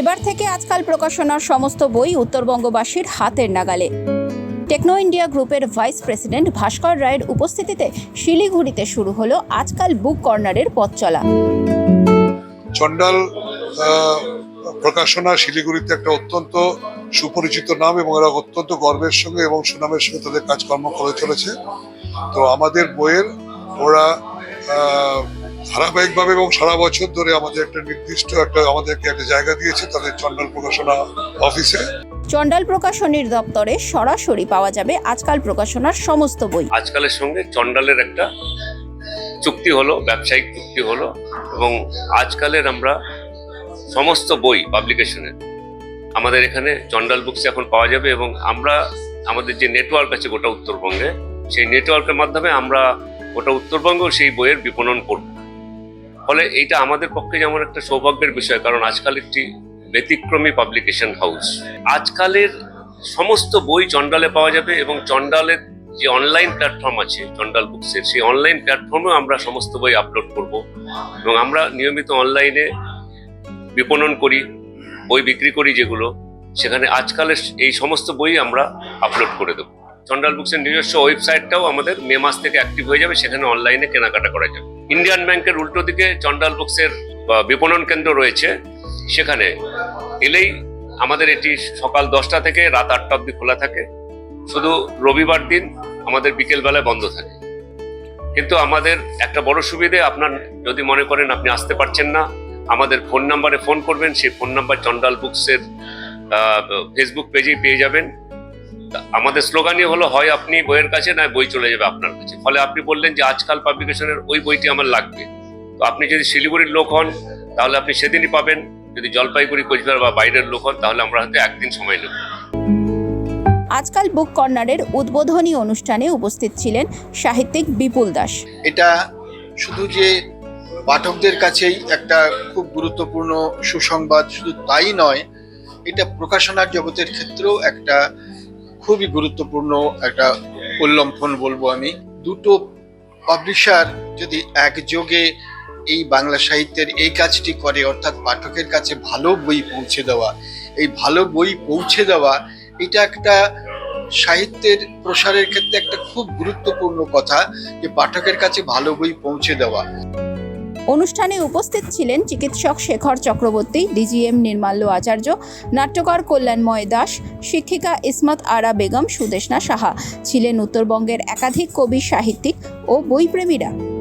এবার থেকে আজকাল প্রকাশনার সমস্ত বই উত্তরবঙ্গবাসীর হাতের নাগালে। টেকনো ইন্ডিয়া গ্রুপের ভাইস প্রেসিডেন্ট ভাস্কর রায়ের উপস্থিতিতে শিলিগুড়িতে শুরু হলো আজকাল বুক কর্নারের পথ চলা। চন্ডাল প্রকাশনা শিলিগুড়িতে একটা অত্যন্ত সুপরিচিত নাম এবং এরা অত্যন্ত গর্বের সঙ্গে এবং সুনামের সঙ্গে তাদের কাজকর্ম করে চলেছে। তো আমাদের বইয়ের ওরা ধারাবাহিকভাবে এবং সারা বছর ধরে আমাদের একটা নির্দিষ্ট একটা আমাদেরকে একটা জায়গা দিয়েছে তাদের চন্ডাল প্রকাশনা অফিসে। চণ্ডাল প্রকাশনীর দপ্তরে সরাসরি পাওয়া যাবে আজকাল প্রকাশনার সমস্ত বই। আজকালের সঙ্গে চন্ডালের একটা চুক্তি হলো ব্যবসায়িক চুক্তি হলো এবং আজকালের আমরা সমস্ত বই পাবলিকেশনের আমাদের এখানে চন্ডাল বুকস এখন পাওয়া যাবে এবং আমরা আমাদের যে নেটওয়ার্ক আছে গোটা উত্তরবঙ্গে সেই নেটওয়ার্কের মাধ্যমে আমরা গোটা উত্তরবঙ্গেও সেই বইয়ের বিপণন করব। ফলে এইটা আমাদের পক্ষে যেমন একটা সৌভাগ্যের বিষয়, কারণ আজকাল একটি ব্যতিক্রমী পাবলিকেশন হাউস আজকালের সমস্ত বই চন্ডালে পাওয়া যাবে এবং চন্ডালের যে অনলাইন প্ল্যাটফর্ম আছে চন্ডাল বুকসের সেই অনলাইন প্ল্যাটফর্মেও আমরা সমস্ত বই আপলোড করব এবং আমরা নিয়মিত অনলাইনে বিপণন করি, বই বিক্রি করি যেগুলো, সেখানে আজকালের এই সমস্ত বই আমরা আপলোড করে দেবো। চন্ডাল বুকসের নিজস্ব ওয়েবসাইটটাও আমাদের মে মাস থেকে অ্যাক্টিভ হয়ে যাবে, সেখানে অনলাইনে কেনাকাটা করা যাবে। ইন্ডিয়ান ব্যাংকের উল্টো দিকে চন্ডাল বুকসের বিপণন কেন্দ্র রয়েছে সেখানে। এলেই আমাদের এটি সকাল দশটা থেকে রাত আটটা অবধি খোলা থাকে। শুধু রবিবার দিন আমাদের বিকেলবেলায় বন্ধ থাকে। কিন্তু আমাদের একটা বড় সুবিধে, আপনার যদি মনে করেন আপনি আসতে পারছেন না, আমাদের ফোন নাম্বারে ফোন করবেন, সেই ফোন নাম্বার চন্ডাল বুকসের ফেসবুক পেজেই পেয়ে যাবেন। আমাদের স্লোগানই হলো হয় আপনি বইয়ের কাছে না বই চলে যাবে আপনার কাছে। ফলে আপনি বললেন যে আজকাল পাবলিকেশনের ওই বইটি আমার লাগবে। তো আপনি যদি শিলিগুড়ির লোক হন তাহলে আপনি সেদিনই পাবেন। যদি জলপাইগুড়ি কোচবিহার বা বাইরের লোক হন তাহলে আমরা হয়তো একদিন সময় নেব। আজকাল বুক কর্নারের উদ্বোধনী অনুষ্ঠানে উপস্থিত ছিলেন সাহিত্যিক বিপুল দাস। এটা শুধু যে পাঠকদের কাছেই একটা খুব গুরুত্বপূর্ণ সুসংবাদ শুধু তাই নয় এটা প্রকাশনার জগতের ক্ষেত্রেও একটা খুবই গুরুত্বপূর্ণ একটা উল্লম্ফন বলব আমি। দুটো পাবলিশার যদি একযোগে এই বাংলা সাহিত্যের এই কাজটি করে, অর্থাৎ পাঠকের কাছে ভালো বই পৌঁছে দেওয়া, এই ভালো বই পৌঁছে দেওয়া, এটা একটা সাহিত্যের প্রসারের ক্ষেত্রে একটা খুব গুরুত্বপূর্ণ কথা যে পাঠকের কাছে ভালো বই পৌঁছে দেওয়া। অনুষ্ঠানে উপস্থিত ছিলেন চিকিৎসক শেখর চক্রবর্তী, ডিজিএম নির্মাল্য আচার্য, নাট্যকার কল্যাণময় দাস, শিক্ষিকা ইসমত আরা বেগম, সুদেশনা সাহা। ছিলেন উত্তরবঙ্গের একাধিক কবি, সাহিত্যিক ও বইপ্রেমীরা।